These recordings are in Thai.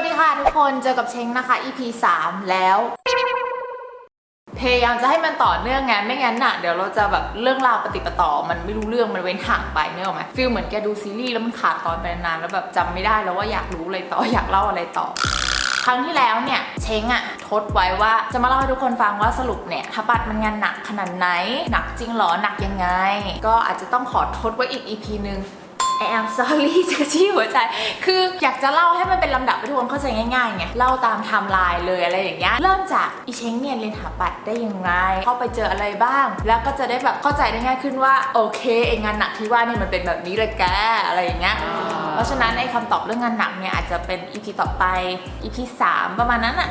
วัสดีค่ะทุกคนเจอกับเช้งนะคะ EP 3 แล้ว พยายามจะให้มันต่อเนื่องไงไม่งั้นน่ะ เดี๋ยวเราจะแบบเรื่องราวปฏิปต่อ มันไม่รู้เรื่องมันเว้นห่างไปเนอะไหมฟีลเหมือนแกดูซีรีส์แล้วมันขาดตอนไปนานแล้วแบบจำไม่ได้แล้วว่าอยากรู้อะไรต่ออยากเล่าอะไรต่อครั้งที่แล้วเนี่ยเช้งอะทดไว้ว่าจะมาเล่าให้ทุกคนฟังว่าสรุปเนี่ยทับัตมันงานหนักขนาดไหน หนักจริงเหรอหนักยังไง ก็อาจจะต้องขอทดไว้อีก EP นึง I am sorry จะชี้หัวใจ คืออยากจะเล่าให้มันเป็นลำดับให้ทุกคนเข้าใจง่ายๆไงเล่าตามไทม์ไลน์เลยอะไรอย่างเงี้ยเริ่มจากอีเช้งเนี่ยเรียนถาปัดได้ยังไง เข้าไปเจออะไรบ้าง แล้วก็จะได้แบบเข้าใจได้ง่ายขึ้นว่าโอเคเองงานหนักที่ว่าเนี่ยมันเป็นแบบนี้เลยแกอะไรอย่างเงี้ยเพราะฉะนั้นไอ้คำตอบเรื่องงานหนักเนี่ยอาจจะเป็น EP ต่อไป EP 3 ประมาณนั้นอะ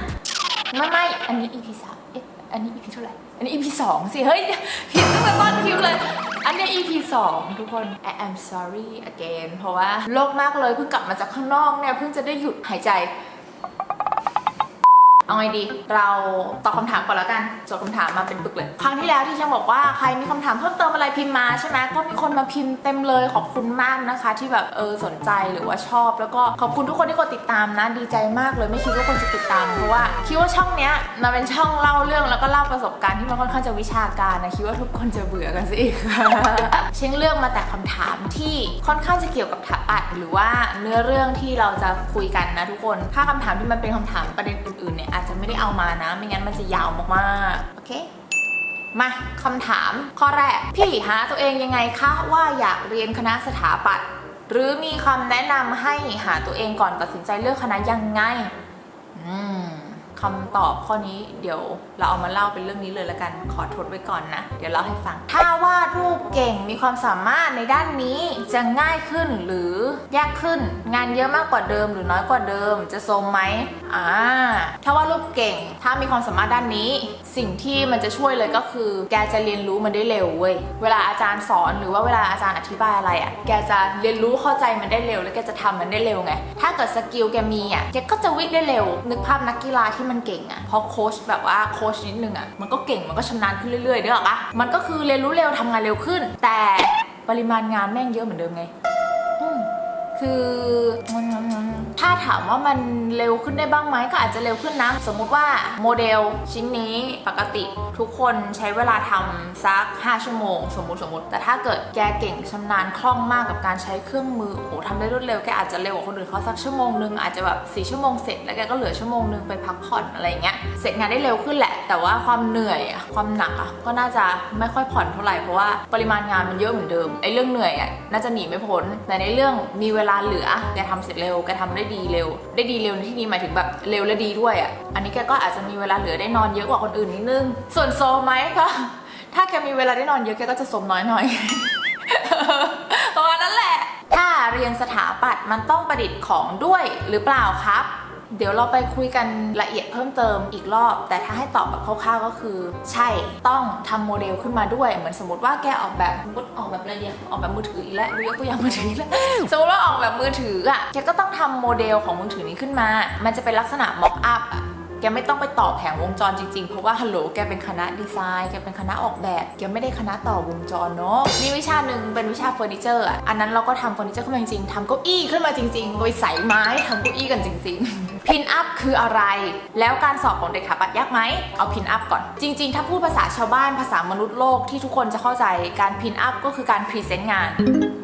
ไม่ไม่อันนี้ EP 3เอันนี้ EP เท่าไหร่ อันนี้ EP 2สิ เฮ้ย ผิดตั้งแต่ต้นคลิปเลย อันนี้ EP 2ทุกคน I am sorry again เพราะว่าโลกมากเลยเพิ่งกลับมาจากข้างนอกเนี่ย เพิ่งจะได้หยุดหายใจ เอาไงดี เราตอบคำถามก่อนแล้วกันจดคำถามมาเป็นปึกเลย ครั้งที่แล้วที่ฉันบอกว่าใครมีคำถามเพิ่มเติมอะไรพิมพ์มาใช่ไหมก็มีคนมาพิมพ์เต็มเลยขอบคุณมากนะคะ ที่แบบเออสนใจหรือว่าชอบ แล้วก็ขอบคุณทุกคนที่กดติดตามนะ ดีใจมากเลยไม่คิดว่าคนจะติดตามเพราะว่าคิดว่าช่องเนี้ยมันเป็นช่องเล่าเรื่องแล้วก็เล่าประสบการณ์ที่มันค่อนข้างจะวิชาการนะคิดว่าทุกคนจะเบื่อกันซะอีกเช่งเลือกมาแต่คำถามที่ค่อนข้างจะเกี่ยวกับถาปัดหรือว่าเนื้อเรื่องที่เราจะคุยกันนะทุกคน ถ้าคำถามที่มันเป็นคำถามประเด็นอื่นๆเนี่ยอาจจะไม่ได้เอามานะ ไม่งั้นมันจะยาวมากๆ โอเค มาคำถาม ข้อแรก พี่หาตัวเองยังไงคะ ว่าอยากเรียนคณะสถาปัตย์หรือมีคำแนะนำให้หาตัวเองก่อนตัดสินใจเลือกคณะยังไง อืม คำตอบข้อนี้เดี๋ยวเราเอามาเล่าเป็นเรื่องนี้เลยละกันขอทดไว้ก่อนนะ เดี๋ยวเล่าให้ฟัง ถ้าวาดรูปเก่งมีความสามารถในด้านนี้จะง่ายขึ้นหรือยากขึ้น งานเยอะมากกว่าเดิมหรือน้อยกว่าเดิม จะทรงไหมอ่าถ้าวาดรูปเก่ง ถ้ามีความสามารถด้านนี้ สิ่งที่มันจะช่วยเลยก็คือ แกจะเรียนรู้มันได้เร็วเว้ยเวลาอาจารย์สอนหรือว่าเวลาอาจารย์อธิบายอะไรอะ่ะแกจะเรียนรู้เข้าใจมันได้เร็ว แล้วแกจะทำมันได้เร็วไงถ้าเกิดสกิลแกมีอะ่ะแกก็จะวิ่งได้เร็ว นึกภาพนักกีฬาที่มันเก่งอะ่ะพอโค้ชแบบว่าโค้ชนิดนึงอะ่ะมันก็เก่งมันก็ชำนาญขึ้นเรื่อยๆเด้อปะมันก็คือเรียนรู้เร็วทำงานเร็วขึ้น แต่ปริมาณงานแม่งเยอะเหมือนเดิมไง คือถ้าถามว่ามันเร็วขึ้นได้บ้างไหมก็อาจจะเร็วขึ้นนะ สมมุติว่าโมเดลชิ้นนี้ปกติทุกคนใช้เวลาทำสัก 5 ชั่วโมง สมมติสมมติ แต่ถ้าเกิดแกเก่งชำนาญคล่องมากกับการใช้เครื่องมือโอ้โหทำได้รวดเร็วแกอาจจะเร็วกว่าคนอื่นเขาสักชั่วโมงนึงอาจจะแบบ4ชั่วโมงเสร็จแล้วแกก็เหลือชั่วโมงนึงไปพักผ่อนอะไรเงี้ยเสร็จงานได้เร็วขึ้นแหละ แต่ว่าความเหนื่อยอะความหนักอะก็น่าจะไม่ค่อยผ่อนเท่าไหร่เพราะว่าปริมาณงานมันเยอะเหมือนเดิมไอ้เรื่องเหนื่อยอะน่าจะหนีไม่พ้นแต่ในเรื่องมีเวลาเหลือแกทำเสร็จเร็วแกทำได้ดีเร็ว ได้ดีเร็วในที่นี้หมายถึงแบบเร็วและดีด้วยอะอันนี้แกก็อาจจะมีเวลาเหลือได้นอนเยอะกว่าคนอื่นนิดนึง ส่วนโซไหมก็ถ้าแกมีเวลาได้นอนเยอะแกก็จะสมน้อยหน่อยประมาณนั้นแหละ ถ้าเรียนสถาปัตย์มันต้องประดิษฐ์ของด้วยหรือเปล่าครับ เดี๋ยวเราไปคุยกันละเอียดเพิ่มเติมอีกรอบ แต่ถ้าให้ตอบแบบคร่าวๆก็คือ ใช่ต้องทำโมเดลขึ้นมาด้วย เหมือนสมมติว่าแกออกแบบมมติออกแบบอะไรเนี่ยออกแบบมือถืออีกแล้วยกตัวอย่างมือถืออีกแล้วสมมติว่าออกแบบมือถืออะแกก็ต้องทำโมเดลของมือถือนี้ขึ้นมา มันจะเป็นลักษณะม็อกอัพอะแกไม่ต้องไปต่อแผงวงจรจริงๆ เพราะว่าฮัลโหล แกเป็นคณะดีไซน์ แกเป็นคณะออกแบบ แกไม่ได้คณะต่อวงจรเนาะ มีวิชาหนึ่งเป็นวิชาเฟอร์นิเจอร์อะอันนั้นเราก็ทำเฟอร์นิเจอร์ขึ้นมาจริงๆทำเก้าอี้ขึ้นมาจริงๆ โดยใส่ไม้ทำเก้าอี้กันจริง ๆ พินอัพคืออะไร แล้วการสอบของเด็กถาปัดยากไหม เอาพินอัพก่อน จริง ๆ ถ้าพูดภาษาชาวบ้านภาษามนุษย์โลกที่ทุกคนจะเข้าใจการพินอัพก็คือการพรีเซนต์งาน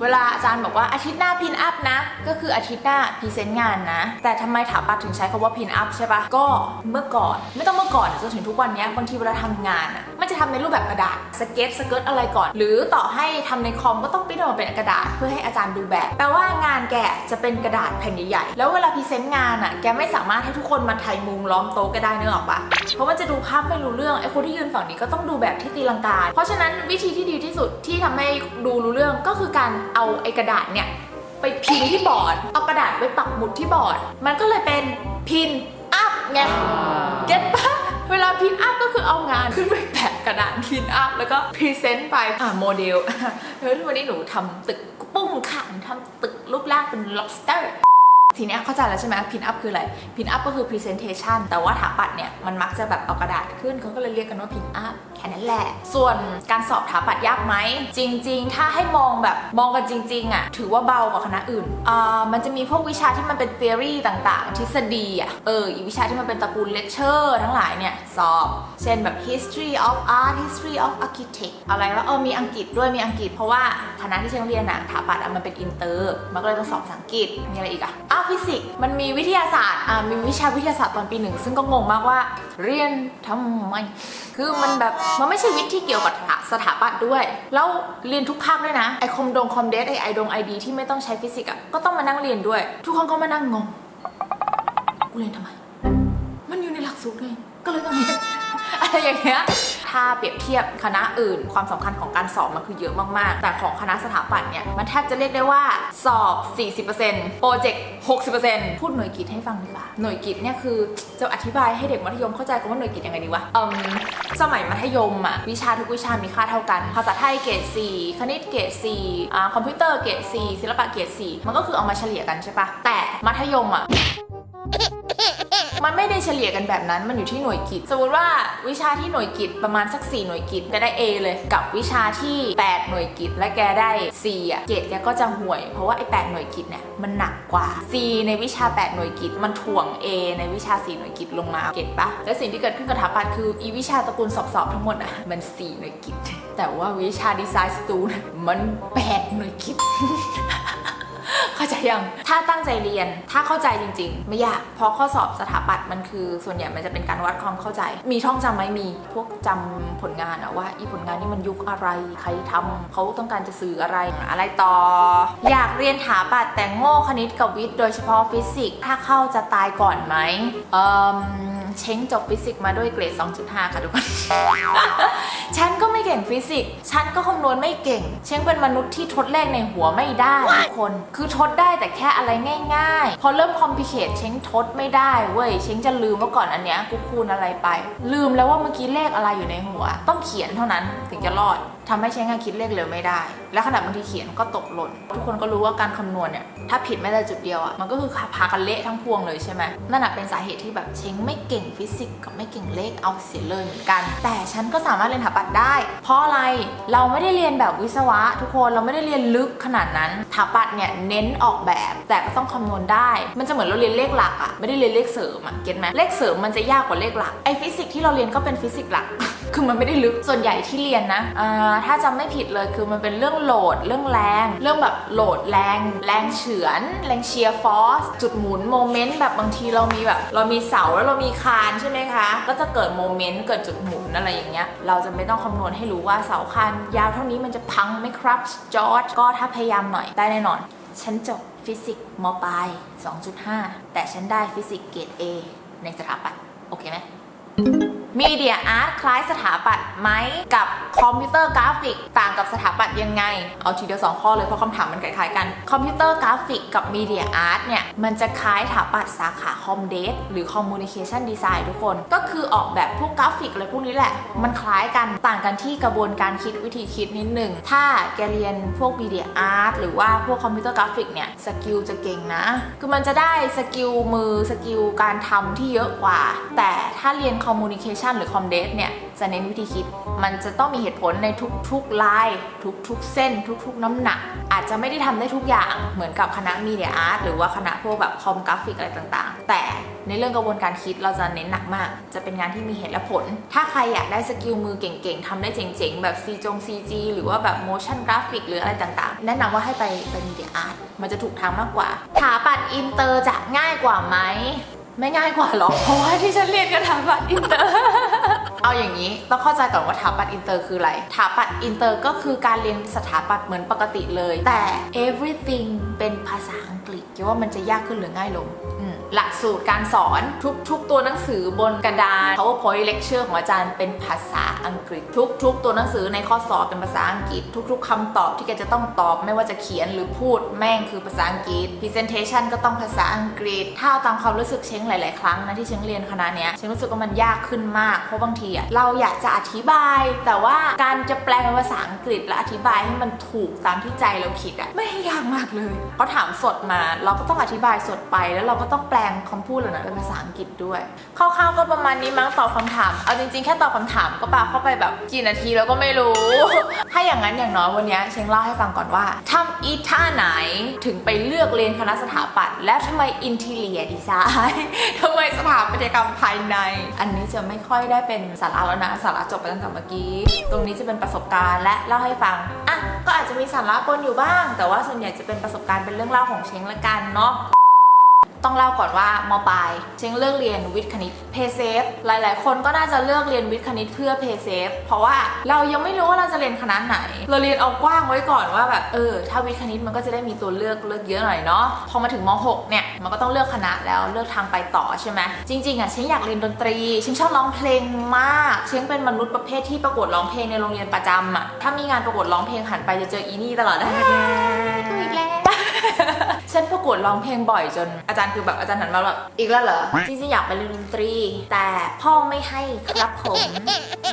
เวลาอาจารย์บอกว่าอาทิตย์หน้าพินอัพนะ ก็คืออาทิตย์หน้าพรีเซนต์งานนะ แต่ทำไมถาปัดถึงใช้คำว่าพินอัพใช่ปะก็เมื่อก่อนไม่ต้องเมื่อก่อนจนถึงทุกวันนี้บางทีเวลาทำงานอะมันจะทำในรูปแบบกระดาษสเก็ตสเกิร์ตอะไรก่อน หรือต่อให้ทำในคอมก็ต้องปิ้นออกมาเป็นกระดาษเพื่อให้อาจารย์ดูแบบแปลว่างานแกจะเป็นกระดาษแผ่นใหญ่ๆแล้วเวลาพรีเซนต์งานอะแกไม่สามารถให้ทุกคนมาไทยมุงล้อมโต๊ะก็ได้เนื้อออกปะเพราะมันจะดูภาพไม่รู้เรื่องไอ้คนที่ยืนฝั่งนี้ก็ต้องดูแบบที่ตีลังกา เพราะฉะนั้นวิธีที่ดีที่สุดที่ทำให้ดูรู้เรื่องก็คือการเอาไอ้กระดาษเนี่ยไปพิมพ์ที่บอร์ด เอากระดาษไปปักหมุดที่บอร์ด มันก็เลยเป็นพินอัพไง เก็ตปะเวลาพินอัพก็คือเอางานขึ้นไปแปะกระดาษพินอัพแล้วก็พรีเซนต์ไปอ่าโมเดลเฮ้ยวันนี้หนูทำตึกปุ้งค่ะหนูทำตึกรูปร่างเป็น lobster ทีเนี้ยเข้าใจแล้วใช่ไหมพินอัพคืออะไรพินอัพก็คือ presentation แต่ว่าถาปัดเนี่ยมันมักจะแบบเอากระดาษขึ้นเขาก็เลยเรียกกันว่าพินอัพ ค่นั้นแหละ ส่วนการสอบถาปัดยากไหม จริง ๆ ถ้าให้มองแบบมองกันจริง ๆ อะ ถือว่าเบากว่าคณะอื่นอ่ามันจะมีพวกวิชาที่มันเป็น theory ต่างๆ ทฤษฎีอะ เออ อีวิชาที่มันเป็นตระกูล lecture ทั้งหลายเนี่ย สอบ เช่นแบบ history of art history of architect อะไรว่าเออ มีอังกฤษด้วย มีอังกฤษ เพราะว่าคณะที่เชียงเรียนอะถาปัดอะมันเป็นอินเตอร์ มันก็เลยต้องสอบภาษาอังกฤษ มีอะไรอีกอะอ้าวฟิสิกส์ มันมีวิทยาศาสตร์ อ่า มีวิชาวิทยาศาสตร์ตอนปีหนึ่ง ซึ่งก็งงมากว่า เรียนทำไม คือมันแบบมันไม่ใช่วิทย์ที่เกี่ยวกับสถาปัตย์ด้วย แล้วเรียนทุกภาคด้วยนะ ไอคอมดงคอมเดสไอไอดงไอดีที่ไม่ต้องใช้ฟิสิกส์อะก็ต้องมานั่งเรียนด้วย ทุกคนก็มานั่งงง กูเรียนทำไม มันอยู่ในหลักสูตรไงก็เลยต้องเรียนอะไรอย่างเงี้ย ถ้าเปรียบเทียบคณะอื่น ความสำคัญของการสอบมันคือเยอะมากๆ แต่ของคณะสถาปัตย์เนี่ยมันแทบจะเรียกได้ว่าสอบ 40%โปรเจกต์60%พูดหน่วยกิจให้ฟังดีกว่าหน่วยกิจเนี่ยคือจะอธิบายให้เด็กมัธยมเข้าใจกันว่าหน่วยกิจยังไงดีวะเอืมสมัยมัธยมอะวิชาทุกวิชามีค่าเท่ากัน ภาษาไทยเกรด4คณิตเกรด4อ่าคอมพิวเตอร์เกรด4ศิลปะเกรด4มันก็คือเอามาเฉลี่ยกันใช่ปะแต่มัธยมอะ มันไม่ได้เฉลี่ยกันแบบนั้น มันอยู่ที่หน่วยกิจ สมมติว่าวิชาที่หน่วยกิจประมาณสัก 4 หน่วยกิจแกได้ A เลยกับวิชาที่ 8 หน่วยกิจ และแกได้ C อะเกรดแกก็จะห่วย เพราะว่าไอ้8หน่วยกิจเนี่ยมันหนักกว่า C ในวิชา 8 หน่วยกิจ มันถ่วง A ในวิชา 4 หน่วยกิจลงมาเก็ตปะและสิ่งที่เกิดขึ้นกับถาปัดคืออีวิชาตระกูลสอบๆทั้งหมดอะมัน 4 หน่วยกิจ แต่ว่าวิชาดีไซน์สตูนมัน8หน่วยกิจเข้าใจ ยัง ถ้าตั้งใจเรียน ถ้าเข้าใจจริง ๆ ไม่ยาก เพราะข้อสอบสถาปัตย์มันคือส่วนใหญ่มันจะเป็นการวัดความเข้าใจ มีท่องจำไหมมี พวกจำผลงานอะว่าอีผลงานนี่มันยุคอะไร ใครทำเขาต้องการจะสื่ออะไร อะไรต่อ อยากเรียนถาปัตย์แต่งโง่คณิตกับวิทย์โดยเฉพาะฟิสิกส์ ถ้าเข้าจะตายก่อนไหมเอ่อ เช้งจบฟิสิกส์มาด้วยเกรด 2.5 ค่ะทุกคน ฉันก็ไม่เก่งฟิสิกส์ ฉันก็คำนวณไม่เก่ง เช้งเป็นมนุษย์ที่ทดเลขในหัวไม่ได้ทุกคน คือทดได้แต่แค่อะไรง่าย ๆ พอเริ่มคอมพิเคทเช้งทดไม่ได้เว้ย เช้งจะลืมว่าก่อนอันเนี้ยกูคูณอะไรไป ลืมแล้วว่าเมื่อกี้เลขอะไรอยู่ในหัว ต้องเขียนเท่านั้นถึงจะรอดทำให้เช้งอะคิดเลขเร็วไม่ได้ และขณะบางทีเขียนก็ตกหล่น ทุกคนก็รู้ว่าการคำนวณเนี่ย ถ้าผิดไม่ได้จุดเดียวอะมันก็คือพากันเละทั้งพวงเลยใช่ไหมนั่นแหะเป็นสาเหตุที่แบบเช้งไม่เก่งฟิสิกส์กับไม่เก่งเลขเอาเสียเลยเหมือนกัน แต่ฉันก็สามารถเรียนถาปัดได้ เพราะอะไร เราไม่ได้เรียนแบบวิศวะ ทุกคน เราไม่ได้เรียนลึกขนาดนั้นถาปัดเนี่ยเน้นออกแบบ แต่ก็ต้องคำนวณได้ มันจะเหมือนเราเรียนเลขหลักอะไม่ได้เรียนเลขเสริมอะเก็ตไหมเลขเสริมมันจะยากกว่าเลขหลัก ไอฟิสิกส์ที่เราเรียนก็เป็นฟิสิกส์หลัก คือมันไม่ได้ลึก ส่วนใหญ่ที่เรียนนะอ่าถ้าจำไม่ผิดเลยคือมันเป็นเรื่องโหลด เรื่องแรง เรื่องแบบโหลดแรง แรงเฉือน แรงเชียร์ฟอสจุดหมุนโมเมนต์แบบบางทีเรามีแบบ เรามีเสาแล้วเรามีคานใช่ไหมคะ ก็จะเกิดโมเมนต์เกิดจุดหมุนอะไรอย่างเงี้ยเราจะไม่ต้องคำนวณให้รู้ว่าเสาคานยาวเท่านี้มันจะพังไหมครับจอร์จก็ถ้าพยายามหน่อยได้แน่นอนฉันจบฟิสิกส์มปลาย 2.5 แต่ฉันได้ฟิสิกส์เกรด A ในสถาปัตย์โอเคไหม มีเดียอาร์ตคล้ายสถาปัตย์ไหมกับคอมพิวเตอร์กราฟิกต่างกับสถาปัตย์ยังไง เอาทีเดียวสองข้อเลยเพราะคำถามมันคล้ายๆกัน คอมพิวเตอร์กราฟิกกับมีเดียอาร์ตเนี่ย มันจะคล้ายสถาปัตย์สาขาคอมเดสหรือคอมมูนิเคชันดีไซน์ทุกคน ก็คือออกแบบพวกกราฟิกอะไรพวกนี้แหละ มันคล้ายกันต่างกันที่กระบวนการคิดวิธีคิดนิดหนึ่งถ้าแกเรียนพวกมีเดียอาร์ตหรือว่าพวกคอมพิวเตอร์กราฟิกเนี่ยสกิลจะเก่งนะ คือมันจะได้สกิลมือสกิลการทำที่เยอะกว่า แต่ถ้าเรียนคอมมูนิเคชันหรือคอมเดสเนี่ยจะเน้นวิธีคิด มันจะต้องมีเหตุผลในทุกๆลาย ทุกๆ เส้น ทุกๆ น้ำหนัก อาจจะไม่ได้ทำได้ทุกอย่างเหมือนกับคณะมีเดียอาร์ตหรือว่าคณะพวกแบบคอมกราฟิกอะไรต่างๆ แต่ในเรื่องกระบวนการคิดเราจะเน้นหนักมาก จะเป็นงานที่มีเหตุและผล ถ้าใครอยากได้สกิลมือเก่งๆทำได้เจ๋งๆ แบบซีจง CG หรือว่าแบบ motion graphic หรืออะไรต่างๆ แนะนำว่าให้ไปไปมีเดียอาร์ตมันจะถูกทางมากกว่าถาปัดอินเตอร์จะง่ายกว่าไหม ไม่ง่ายกว่าหรอกเพราะว่าที่ฉันเรียนก็ถาปัดอินเตอร์ เอาอย่างนี้ต้องเข้าใจก่อนว่าถาปัดอินเตอร์คืออะไรถาปัดอินเตอร์ก็คือการเรียนสถาปัตย์เหมือนปกติเลย แต่ everything เป็นภาษาอังกฤษคิดว่ามันจะยากขึ้นหรือง่ายลง หลักสูตรการสอนทุกๆ ตัวหนังสือบนกระดาน powerpoint lecture ของอาจารย์เป็นภาษาอังกฤษ ทุก ๆ ตัวหนังสือในข้อสอบเป็นภาษาอังกฤษ ทุก ๆคำตอบที่แกจะต้องตอบไม่ว่าจะเขียนหรือพูดแม่งคือภาษาอังกฤษ presentation ก็ต้องภาษาอังกฤษ ถ้าเอาตามความรู้สึกเช้งหลาย ๆ ครั้งนะที่เช้งเรียนคณะเนี้ยเช้งรู้สึกว่ามันยากขึ้นมากเพราะบางทีอะเราอยากจะอธิบาย แต่ว่าการจะแปลเป็นภาษาอังกฤษและอธิบายให้มันถูกตามที่ใจเราคิดอะไม่ยากมากเลยเขาถามสดมา เราก็ต้องอธิบายสดไปแล้วเราก็ต้องแปลงคำพูดเหล่านั้นเป็นภาษาอังกฤษด้วยคร่าวๆก็ประมาณนี้มั้งตอบคำถาม เอาจริงๆ แค่ตอบคำถามก็ปาเข้าไปแบบกี่นาทีแล้วก็ไม่รู้ ถ้าอย่างนั้นอย่างน้อยวันนี้เชงเล่าให้ฟังก่อนว่าทำอีท่าไหนถึงไปเลือกเรียนคณะสถาปัตย์และทำไมอินทีเลียดีไซน์ทำไมสถาปัตยกรรมภายใน อันนี้จะไม่ค่อยได้เป็นสาระแล้วนะสาระจบไปตั้งแต่เมื่อกี้ ตรงนี้จะเป็นประสบการณ์และเล่าให้ฟังอะก็อาจจะมีสาระปนอยู่บ้าง แต่ว่าส่วนใหญ่จะเป็นประสบการณ์เป็นเรื่องเล่าของเชงละกันเนาะ ต้องเล่าก่อนว่ามปลายเชงเลือกเรียนวิทย์คณิตเพเซฟหลาย ๆ คนก็น่าจะเลือกเรียนวิทย์คณิตเพื่อเพเซฟเพราะว่าเรายังไม่รู้ว่าเราจะเรียนคณะไหน เราเรียนเอากว้างไว้ก่อนว่าแบบเออถ้าวิทย์คณิตมันก็จะได้มีตัวเลือกเลือกเยอะหน่อยเนาะพอมาถึงม .6 เนี่ยมันก็ต้องเลือกคณะแล้วเลือกทางไปต่อใช่ไหมจริง ๆ อะเชงอยากเรียนดนตรีเชงชอบร้องเพลงมากเชงเป็นมนุษย์ประเภทที่ประกวดร้องเพลงในโรงเรียนประจำอะถ้ามีงานประกวดร้องเพลงหันไปจะเจออีนี่ตลอดเลยกูอีกแล้ว ฉันประกวดร้องเพลงบ่อยจนอาจารย์คือแบบอาจารย์หันมาแบบอีกแล้วเหรอ จริงๆอยากไปเรียนดนตรี แต่พ่อไม่ให้ครับผม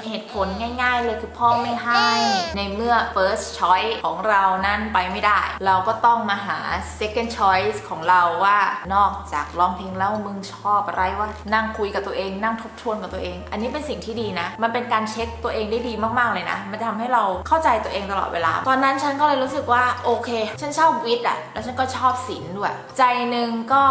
เหตุผลง่าย ๆ เลยคือพ่อไม่ให้ ในเมื่อ first choice ของเรานั้นไปไม่ได้ เราก็ต้องมาหา second choice ของเราว่านอกจากร้องเพลงแล้วมึงชอบอะไรวะนั่งคุยกับตัวเองนั่งทบทวนกับตัวเอง อันนี้เป็นสิ่งที่ดีนะ มันเป็นการเช็คตัวเองได้ดีมากๆเลยนะ มันจะทำให้เราเข้าใจตัวเองตลอดเวลา ตอนนั้นฉันก็เลยรู้สึกว่าโอเค ฉันชอบวิทย์อะแล้วฉันก็ชอบศิลป์ด้วย ใจหนึ่งก็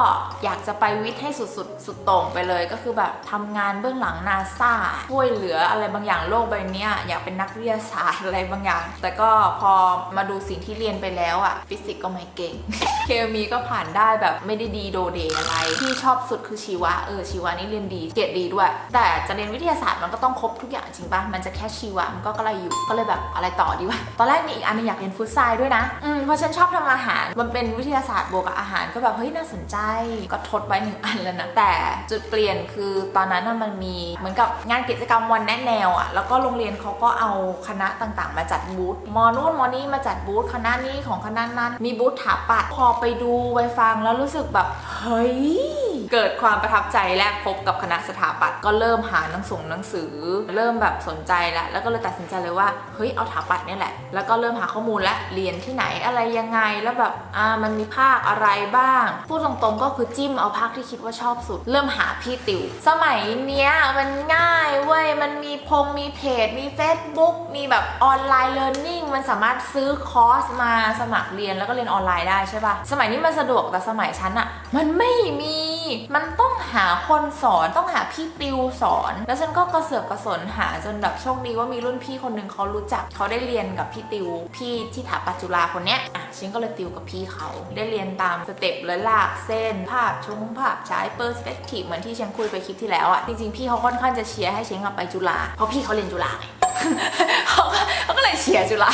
อยากจะไปวิทย์ให้สุดๆสุดต่งไปเลยก็คือแบบทำงานเบื้องหลังนาซาช่วยเหลืออะไรบางอย่างโลกใบนี้อยากเป็นนักวิทยาศาสตร์อะไรบางอย่าง แต่ก็พอมาดูสิ่งที่เรียนไปแล้วอะฟิสิกส์ก็ไม่เก่ง เคมีก็ผ่านได้แบบไม่ได้ดีโดเดอะไร ที่ชอบสุดคือชีวะเออชีวะนี่เรียนดีเกรดดีด้วย แต่จะเรียนวิทยาศาสตร์มันก็ต้องครบทุกอย่างจริงปะมันจะแค่ชีวะมันก็กระไรอยู่ก็เลยแบบอะไรต่อดีวะตอนแรกมีอีกอันนึงอยากเรียนฟุตไซด์ด้วยนะอืมเพราะฉันชอบทำอาหารมันเป็นวิทยาศาสตร์บวกกับอาหารก็แบบเฮ้ยน่าสนใจ ก็ทดไว้หนึ่งอันแล้วนะ แต่จุดเปลี่ยนคือตอนนั้นมันมีเหมือนกับงานกิจกรรมวันแนะแนวอะแล้วก็โรงเรียนเขาก็เอาคณะต่างๆ มาจัดบูธมอนู่นมอนี่มาจัดบูธคณะนี้ของคณะนั้นมีบูธถาปัดพอไปดูไปฟังแล้วรู้สึกแบบเฮ้ย เกิดความประทับใจแรกพบกับคณะสถาปัตย์ก็เริ่มหาหนังส่งหนังสือ เริ่มแบบสนใจล้วแล้วก็เลยตัดสินใจเลยว่าเฮ้ยเอาสถาปัตย์เนี่ยแหละ แล้วก็เริ่มหาข้อมูลและเรียนที่ไหนอะไรยังไงแล้วแบบอ่ามันมีภาคอะไรบ้างพูดตรงๆก็คือจิ้มเอาภาคที่คิดว่าชอบสุด เริ่มหาพี่ติว สมัยเนี้ยมันง่ายเว้ยมันมีพงมีเพจ มี Facebook มีแบบออนไลน์เรียนรู้มันสามารถซื้อคอร์สมาสมัครเรียนแล้วก็เรียนออนไลน์ได้ใช่ปะสมัยนี้มันสะดวกแต่สมัยฉันอะมันไม่มีมันต้องหาคนสอนต้องหาพี่ติวสอน แล้วฉันก็กระเสือกกระสนหาจนแบบโชคดีว่ามีรุ่นพี่คนหนึ่งเขารู้จักเขาได้เรียนกับพี่ติว พี่ที่ถาปัจจุฬาคนเนี้ยอะฉันก็เลยติวกับพี่เขา ได้เรียนตามสเต็ปเลยลากเส้น ภาพชงภาพฉายเปอร์สเปกทีฟเหมือนที่เชงคุยไปคลิปที่แล้วอะจริงๆพี่เขาค่อนข้างจะเชียร์ให้เชงอะไปจุฬาเพราะพี่เขาเรียนจุฬาไงเขาก็เลยเชียร์จุฬา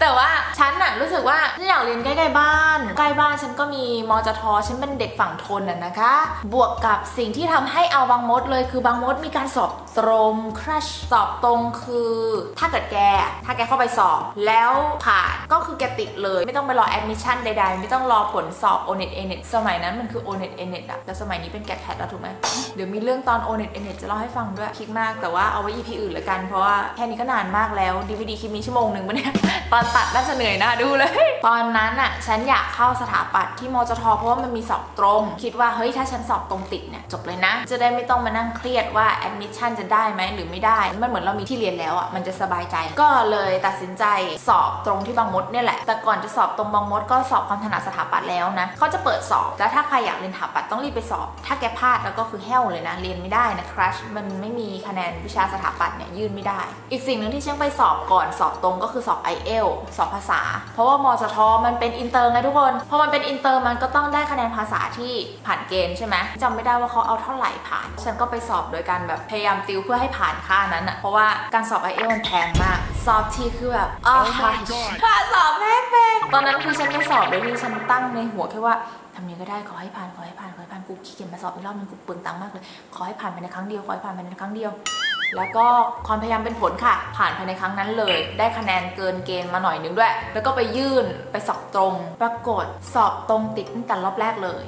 แต่ว่าฉันน่ะรู้สึกว่า เรียนใกล้ๆบ้าน ใกล้บ้านฉันก็มีมอจทฉันเป็นเด็กฝั่งทนน่ะนะคะ บวกกับสิ่งที่ทำให้เอาบางมดเลยคือบางมดมีการสอบตรงครัชสอบตรงคือ ถ้าเกิดแก ถ้าแกเข้าไปสอบ แล้วผ่านก็คือแกติดเลย ไม่ต้องไปรอแอดมิชชั่นใดๆ ไม่ต้องรอผลสอบ o n e t a n e t สมัยนั้นมันคือ o n e t a n e t อะแต่สมัยนี้เป็นแกดแพดแล้วถูกไหมเดี๋ยวมีเรื่องตอน o n e t a n e t จะเล่าให้ฟังด้วยคลิกมากแต่ว่าเอาไว้ EP อื่นละกันเพราะว่าแค่นี้ก็นานมากแล้ว DVD คลิปนี้ชั่วโมงหนึ่งปะเนี่ยตอนตัดน่าจะเหนื่อยน้าดูเลยตอนนั้นอะฉันอยากเข้าสถาปัตย์ที่มจทเพราะว่ามันมีสอบตรง คิดว่าเฮ้ยถ้าฉันสอบตรงติดเนี่ยจบเลยนะ จะได้ไม่ต้องมานั่งเครียดว่า admission จะได้ไหมหรือไม่ได้ มันเหมือนเรามีที่เรียนแล้วอะมันจะสบายใจ ก็เลยตัดสินใจสอบตรงที่บางมดเนี่ยแหละ แต่ก่อนจะสอบตรงบางมดก็สอบความถนัดสถาปัตย์แล้วนะเขาจะเปิดสอบแล้วถ้าใครอยากเรียนสถาปัตย์ต้องรีบไปสอบ ถ้าแกพลาดแล้วก็คือแห้วเลยนะเรียนไม่ได้นะครัชมันไม่มีคะแนนวิชาสถาปัตย์เนี่ยยื่นไม่ได้ อีกสิ่งหนึ่งที่เชียงไปสอบก่อนสอบตรงก็คือสอบ i อ l สอบภาษา เพราะว่ามสทมนเป็นอินเตอร์ไงทุกคน พอมันเป็นอินเตอร์มันก็ต้องได้คะแนนภาษาที่ผ่านเกณฑ์ใช่ไหมจำไม่ได้ว่าเขาเอาเท่าไหร่ผ่าน ฉันก็ไปสอบโดยการแบบพยายามติวเพื่อให้ผ่านค่านั้นอะเพราะว่าการสอบ i อ l มันแพงมาก สอบทีคือแบบอ้าว Oh my god ค่าสอบแพงๆตอนนั้นคือฉันไม่สอบโดยที่ฉันตั้งในหัวแค่ว่าทำยังไงก็ได้ขอให้ผ่านขอให้ผ่านขอให้ผ่านกูขี้เกียจมาสอบอีกรอบนึงกูเปลืองตังค์มากเลยขอให้ผ่านภายในครั้งเดียวขอให้ผ่านภายในครั้งเดียว แล้วก็ความพยายามเป็นผลค่ะ ผ่านภายในครั้งนั้นเลย ได้คะแนนเกินเกณฑ์มาหน่อยนึงด้วย แล้วก็ไปยื่นไปสอบตรง ปรากฏสอบตรงติดตั้งแต่รอบแรกเลย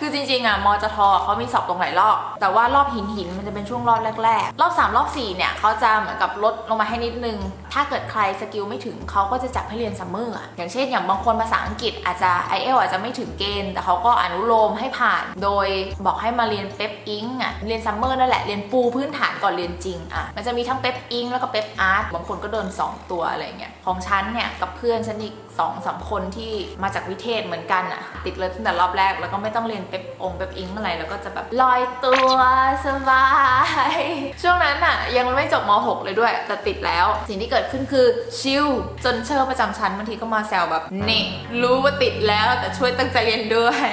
คือจริงๆอะมอจทเขามีสอบตรงหลายรอบ แต่ว่ารอบหินหินมันจะเป็นช่วงรอบแรกๆ รอบ 3 รอบ 4 เนี่ยเขาจะเหมือนกับลดลงมาให้นิดนึง ถ้าเกิดใครสกิลไม่ถึงเขาก็จะจับให้เรียนซัมเมอร์อย่างเช่น อย่างบางคนภาษาอังกฤษอาจจะไอเอลอาจจะไม่ถึงเกณฑ์ แต่เขาก็อนุโลมให้ผ่าน โดยบอกให้มาเรียนเป๊ปอิงอะเรียนซัมเมอร์นั่นแหละเรียนปูพื้นฐานก่อนเรียนจริงอะมันจะมีทั้งเป๊ปอิงแล้วก็เป๊ปอาร์ตบางคนก็เดิน2 ตัวอะไรเงี้ยของฉันเนี่ยกับเพื่อนฉันอีก สองสามคนที่มาจากวิเทศเหมือนกันอะติดเลยตั้งแต่รอบแรก แล้วก็ไม่ต้องเรียนเป๊ปองเป๊ปอิงอะไรแล้วก็จะแบบลอยตัวสบาย ช่วงนั้นอะยังไม่จบม .6 เลยด้วย แต่ติดแล้ว สิ่งที่เกิดขึ้นคือชิลจนเชอร์ประจำชั้นบางทีก็มาแซวแบบนี่รู้ว่าติดแล้วแต่ช่วยตั้งใจเรียนด้วย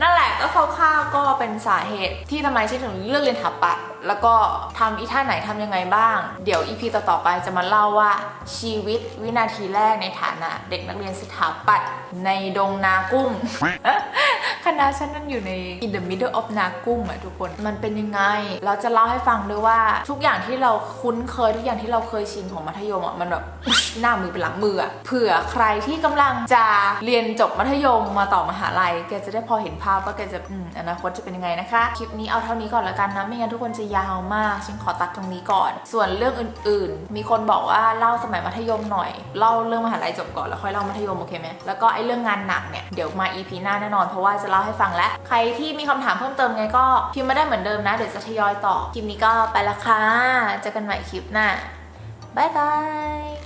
นั่นแหละก็คร่าวๆก็เป็นสาเหตุที่ทำไมฉันถึงเลือกเรียนถาปัด แล้วก็ทำอีท่าไหนทำยังไงบ้าง เดี๋ยวอีพีต่อๆไปจะมาเล่าว่าชีวิตวินาทีแรกในฐานะ เด็กนักเรียนสถาปัตย์ในดงนากุ้งคณะฉันนั่นอยู่ใน in the middle of นากุ้งอะทุกคนมันเป็นยังไง เราจะเล่าให้ฟังด้วยว่าทุกอย่างที่เราคุ้นเคยทุกอย่างที่เราเคยชินของมัธยมอะมันแบบหน้ามือเป็นหลังมืออะเผื่อใครที่กำลังจะเรียนจบมัธยมมาต่อมหาลัย แกจะได้พอเห็นภาพว่าแกจะอืมอนาคตจะเป็นยังไงนะคะ คลิปนี้เอาเท่านี้ก่อนล้วกันนะ ไม่งั้นทุกคนจะยาวมาก ฉันขอตัดตรงนี้ก่อน ส่วนเรื่องอื่น ๆ มีคนบอกว่าเล่าสมัยมัธยมหน่อย เล่าเรื่องมหาลัยจบก่อนแล้วค่อยเล่ามัธยมโอเคไหมแล้วก็ไอ้เรื่องงานหนักเนี่ยเดี๋ยวมา EP หน้าแน่นอนเพราะว่าจะเล่าให้ฟังแล้ว ใครที่มีคำถามเพิ่มเติมไงก็พิมพ์มาได้เหมือนเดิมนะเดี๋ยวจะทยอยตอบคลิปนี้ก็ไปละค่ะเจอกันใหม่คลิปหน้าบายบาย